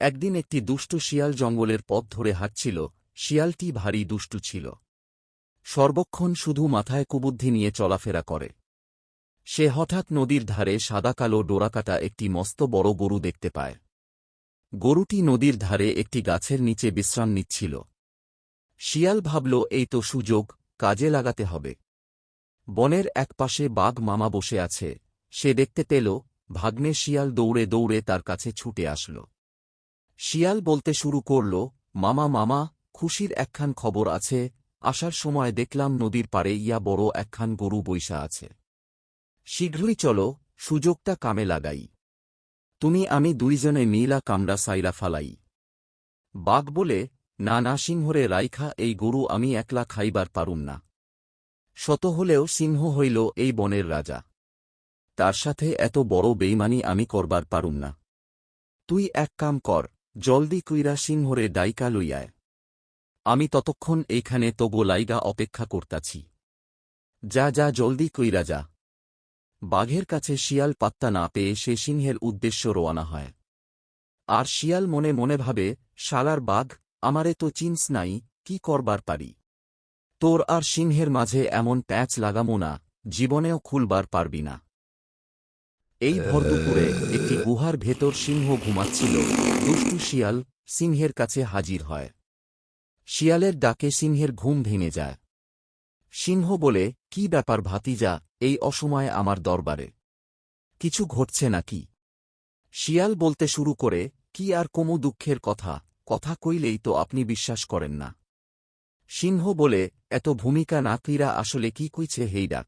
একদিন একটি দুষ্টু শিয়াল জঙ্গলের পথ ধরে হাঁটছিল, শিয়ালটি ভারী দুষ্টু ছিল। সর্বক্ষণ শুধু মাথায় কুবুদ্ধি নিয়ে চলাফেরা করে। সে হঠাৎ নদীর ধারে সাদাকালো ডোরাকাটা একটি মস্ত বড় গরু দেখতে পায়। গরুটি নদীর ধারে একটি গাছের নিচে বিশ্রাম নিচ্ছিল। শিয়াল ভাবল, এই তো সুযোগ, কাজে লাগাতে হবে। বনের একপাশে বাঘ মামা বসে আছে। সে দেখতে পেল, ভাগ্নে শিয়াল দৌড়ে দৌড়ে তার কাছে ছুটে আসল। শিয়াল বলতে শুরু করল, মামা মামা, খুশির একখান খবর আছে, আসার সময় দেখলাম নদীর পাড়ে ইয়া বড় একখান গরু বৈশা আছে। শীঘ্রই চলো, সুযোগটা কামে লাগাই। তুমি আমি দুইজনে মিলা কামড়া সাইরা ফালাই। বাঘ বলে, না না, সিংহরে রাইখা, এই গরু আমি একলা খাইবার পারুম না। শত হলেও সিংহ হইল এই বনের রাজা। তার সাথে এত বড় বেইমানি আমি করবার পারুম না। তুই এক কাম কর জলদি কুইরা সিংহরে ডাইকা লইয়ায়। আমি ততক্ষণ এইখানে তবু লাইগা অপেক্ষা করতাছি। যা যা, জলদি কইরা যা। বাঘের কাছে শিয়াল পাত্তা না পেয়ে সে সিংহের উদ্দেশ্য রোয়ানা হয়। আর শিয়াল মনে মনে ভাবে, শালার বাঘ, আমারে তো চিন্স নাই, কি করবার পারি? তোর আর সিংহের মাঝে এমন প্যাচ লাগামো না, জীবনেও খুলবার পারবি না। এই ভরদুপুরে একটি গুহার ভেতর সিংহ ঘুমাচ্ছিল। দুষ্টু শিয়াল সিংহের কাছে হাজির হয়। শিয়ালের ডাকে সিংহের ঘুম ভেঙে যায়। সিংহ বলে, কি ব্যাপার ভাতিজা, এই অসময়ে আমার দরবারে? কিছু ঘটছে নাকি? শিয়াল বলতে শুরু করে, কি আর কমু দুঃখের কথা কথা কইলেই তো আপনি বিশ্বাস করেন না। সিংহ বলে, এত ভূমিকা না কইরা আসলে কি কইছে হেইডা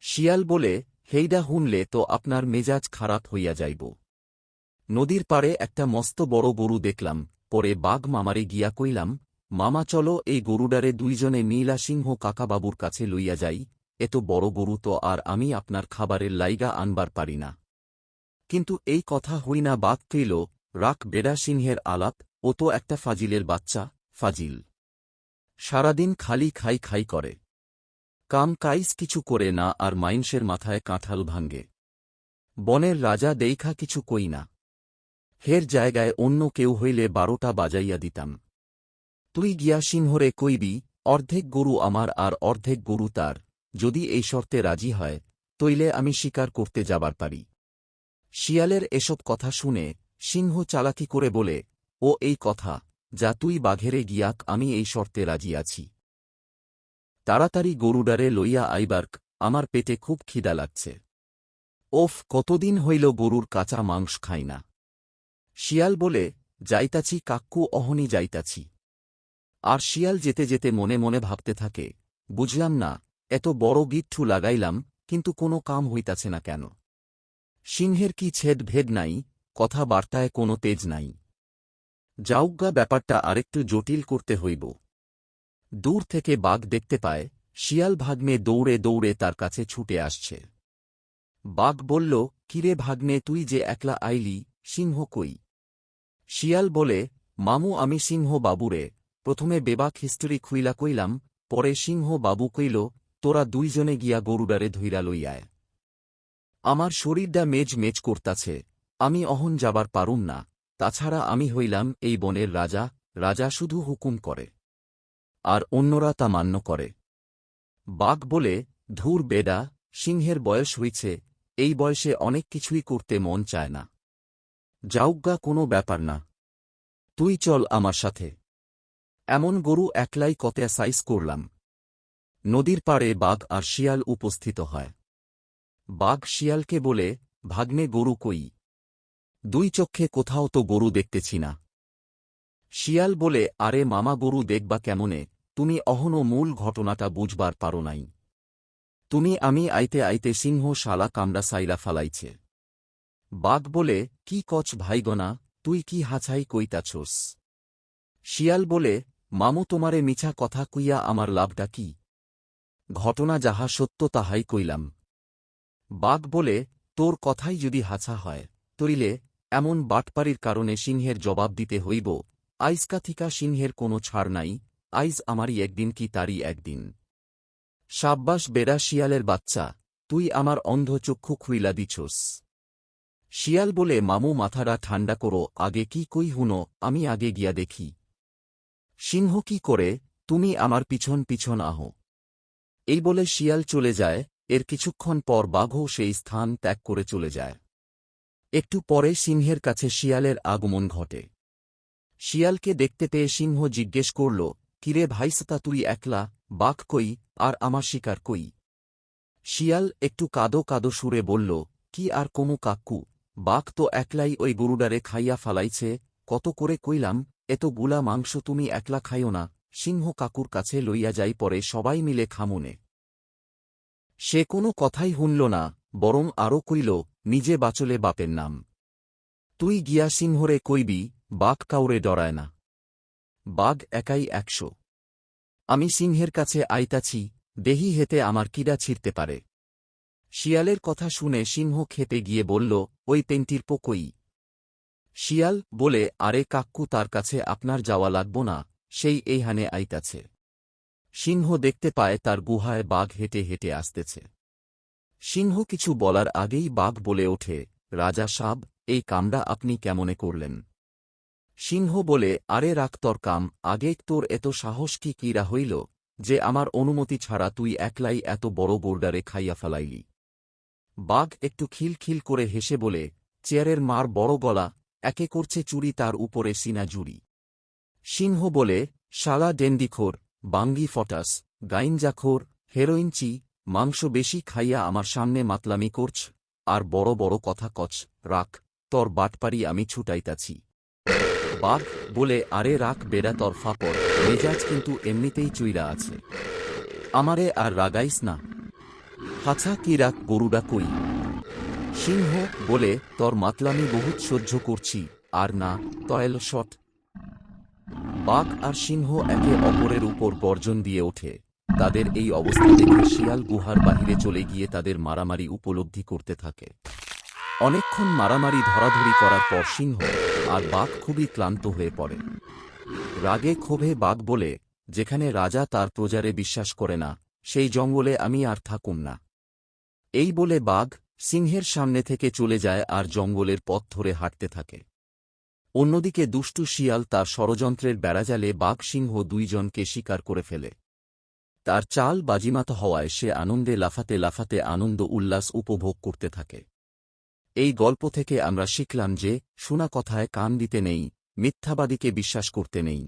শিয়াল বলে হেইডা হুনলে তো আপনার মেজাজ খারাপ হইয়া যাইব। নদীর পাড়ে একটা মস্ত বড় গরু দেখলাম, পরে বাঘ মামারে গিয়া কইলাম, মামা, চলো এই গরুডারে দুইজনে নীলা সিংহ কাকাবাবুর কাছে লইয়া যাই, এত বড় গরু তো আর আমি আপনার খাবারের লাইগা আনবার পারি না। কিন্তু এই কথা হই না বাঘ কইল, রাখ বেড়া সিংহের আলাপ, ও তো একটা ফাজিলের বাচ্চা, ফাজিল। সারাদিন খালি খাই খাই করে। কাম কাইস কিছু করে না আর মাইনসের মাথায় কাঁঠাল ভাঙ্গে বনের রাজা দেইখা কিছু কই না। হের জায়গায় অন্য কেউ হইলে বারোটা বাজাইয়া দিতাম। তুই গিয়া সিংহরে কইবি, অর্ধেক গরু আমার আর অর্ধেক গরু তার, যদি এই শর্তে রাজি হয়, তইলে আমি স্বীকার করতে যাবার পারি। শিয়ালের এসব কথা শুনে সিংহ চালাকি করে বলে, ও এই কথা, যা তুই বাঘেরে গিয়াক, আমি এই শর্তে রাজি আছি। তাড়াতাড়ি গরুডারে লইয়া আইবার্ক, আমার পেটে খুব খিদা লাগছে। ওফ, কতদিন হইল গরুর কাঁচা মাংস খাই না। শিয়াল বলে, যাইতাছি কাক্কু অহনি যাইতাছি। আর শিয়াল যেতে যেতে মনে মনে ভাবতে থাকে, বুঝলাম না, এত বড় গিট্ঠু লাগাইলাম, কিন্তু কোনো কাম হইতাছে না কেন? সিংহের কি ছেদ ভেদ নাই, কথাবার্তায় কোনো তেজ নাই। যাউজ্ঞা ব্যাপারটা আরেকটু জটিল করতে হইব। দূর থেকে বাঘ দেখতে পায়, শিয়াল ভাগ্নে দৌড়ে দৌড়ে তার কাছে ছুটে আসছে। বাঘ বলল, কিরে ভাগ্নে, তুই যে একলা আইলি, সিংহ কই? শিয়াল বলে, মামু, আমি সিংহ বাবুরে। প্রথমে বেবাক হিস্টোরি খুইলা কইলাম, পরে সিংহ বাবু কইল, তোরা দুইজনে গিয়া গরুডারে ধইরা লইয়ায় আমার শরীরডা মেজ মেজ করতাছে, আমি অহন যাবার পারুম না। তাছাড়া আমি হইলাম এই বনের রাজা রাজা শুধু হুকুম করে। আর অন্যরা তা মান্য করে। বাঘ বলে, ধূর বেডা সিংহের বয়স হইছে, এই বয়সে অনেক কিছুই করতে মন চায় না। যাউজ্ঞা কোনো ব্যাপার না। তুই চল আমার সাথে। এমন গরু একলাই কতে সাইজ করলাম। নদীর পাড়ে বাঘ আর শিয়াল উপস্থিত হয়। বাঘ শিয়ালকে বলে, ভাগ্নে গরু কই? দুই চক্ষে কোথাও তো গরু দেখতেছি না। শিয়াল বলে, আরে মামা গরু দেখবা কেমনে? তুমি অহনো মূল ঘটনাটা বুঝবার পারো নাই। তুমি আমি আইতে আইতে সিংহ শালা কামড়া সাইলা ফালাইছে। বাঘ বলে, কি কচ ভাইগনা, তুই কি হাছাই কইতাছোস? শিয়াল বলে, মামু তোমারে মিছা কথা কুইয়া আমার লাভটা কি? ঘটনা যাহা সত্য তাহাই কইলাম। বাঘ বলে, তোর কথাই যদি হাছা হয়, তরিলে এমন বাটপাড়ির কারণে সিংহের জবাব দিতে হইব আইজকা থিকা সিংহের কোনো ছাড় নাই আইজ আমারই একদিন কি তারই একদিন। সাব্বাস বেড়া শিয়ালের বাচ্চা, তুই আমার অন্ধ চক্ষু খুইলা দিছোস। শিয়াল বলে, মামু, মাথাটা ঠান্ডা করো, আগে কি কই হুনো, আমি আগে গিয়া দেখি। সিংহ কি করে, তুমি আমার পিছন পিছন আহ এই বলে শিয়াল চলে যায়, এর কিছুক্ষণ পর বাঘও সেই স্থান ত্যাগ করে চলে যায়। একটু পরে সিংহের কাছে শিয়ালের আগমন ঘটে। শিয়ালকে দেখতে পেয়ে সিংহ জিজ্ঞেস করল, কিরে ভাইসতা তুই একলা? বাঘ কই? আর আমার শিকার কই? শিয়াল একটু কাদো কাদো সুরে বলল, কি আর কমু কাক্কু বাঘ তো একলাই ওই গরুডারে খাইয়া ফালাইছে, কত করে কইলাম, এতগুলা মাংস তুমি একলা খাইও না, সিংহ কাকুর কাছে লইয়া যাই পরে সবাই মিলে খামুনে। সে কোনো কথাই শুনল না, বরং আরও কইল, নিজে বাচলে বাপের নাম। তুই গিয়া সিংহরে কইবি বাঘ কাউরে ডরায় না। বাঘ একাই একশো। আমি সিংহের কাছে আইতাছি, দেহি হেতে আমার কিডা ছিঁড়তে পারে। শিয়ালের কথা শুনে সিংহ খেতে গিয়ে বলল, ওই পেন্টির পোকই। শিয়াল বলে, আরে কাক্কু তার কাছে আপনার যাওয়া লাগব না, সেই এইহানে আইতাছে। সিংহ দেখতে পায়, তার গুহায় বাঘ হেঁটে হেঁটে আসতেছে। সিংহ কিছু বলার আগেই বাঘ বলে ওঠে, রাজা সাব, এই কামটা আপনি কেমনে করলেন? সিংহ বলে, আরে রাখ কাম, আগে তোর এত সাহস কি কিরা হইল, যে আমার অনুমতি ছাড়া তুই একলাই এত বড় বোর্ডারে খাইয়া ফেলাইলি? বাঘ একটু খিলখিল করে হেসে বলে, চেয়ারের মার বড় গলা, একে করছে চুরি তার উপরে সিনা জুড়ি সিংহ বলে, শালা ডেন্ডিখোর, বাঙ্গি ফটাস গাইনজাখোর হেরোইনচি মাংস বেশি খাইয়া আমার সামনে মাতলামি করছ, আর বড় বড় কথা কচ রাখ, তর বাটপারি আমি ছুটাইতাছি। বাঘ বলে, আরে রাখ বেড়া তর ফাপড়, মেজাজ কিন্তু এমনিতেই চুইরা আছে। আমারে আর রাগাইস না। হাছা কি রাখ গরুডা কই? সিংহ বলে, তর মাতলামি বহুত সহ্য করছি, আর না, তয়েল শট। বাঘ আর সিংহ একে অপরের উপর বর্জন দিয়ে ওঠে। তাদের এই অবস্থা দেখে শিয়াল গুহার বাহিরে চলে গিয়ে তাদের মারামারি উপলব্ধি করতে থাকে। অনেকক্ষণ মারামারি ধরাধরি করার পর সিংহ আর বাঘ খুবই ক্লান্ত হয়ে পড়ে। রাগে ক্ষোভে বাঘ বলে, যেখানে রাজা তার প্রজারে বিশ্বাস করে না, সেই জঙ্গলে আমি আর থাকুম না। এই বলে বাঘ সিংহের সামনে থেকে চলে যায় আর জঙ্গলের পথ ধরে হাঁটতে থাকে। অন্যদিকে দুষ্টু শিয়াল তার ষড়যন্ত্রের বেড়াজালে বাঘ সিংহ দুইজনকে শিকার করে ফেলে। তার চাল বাজিমাত হওয়ায় সে আনন্দে লাফাতে লাফাতে আনন্দ উল্লাস উপভোগ করতে থাকে। এই গল্প থেকে আমরা শিখলাম যে, শোনা কথায় কান দিতে নেই, মিথ্যাবাদীকে বিশ্বাস করতে নেই।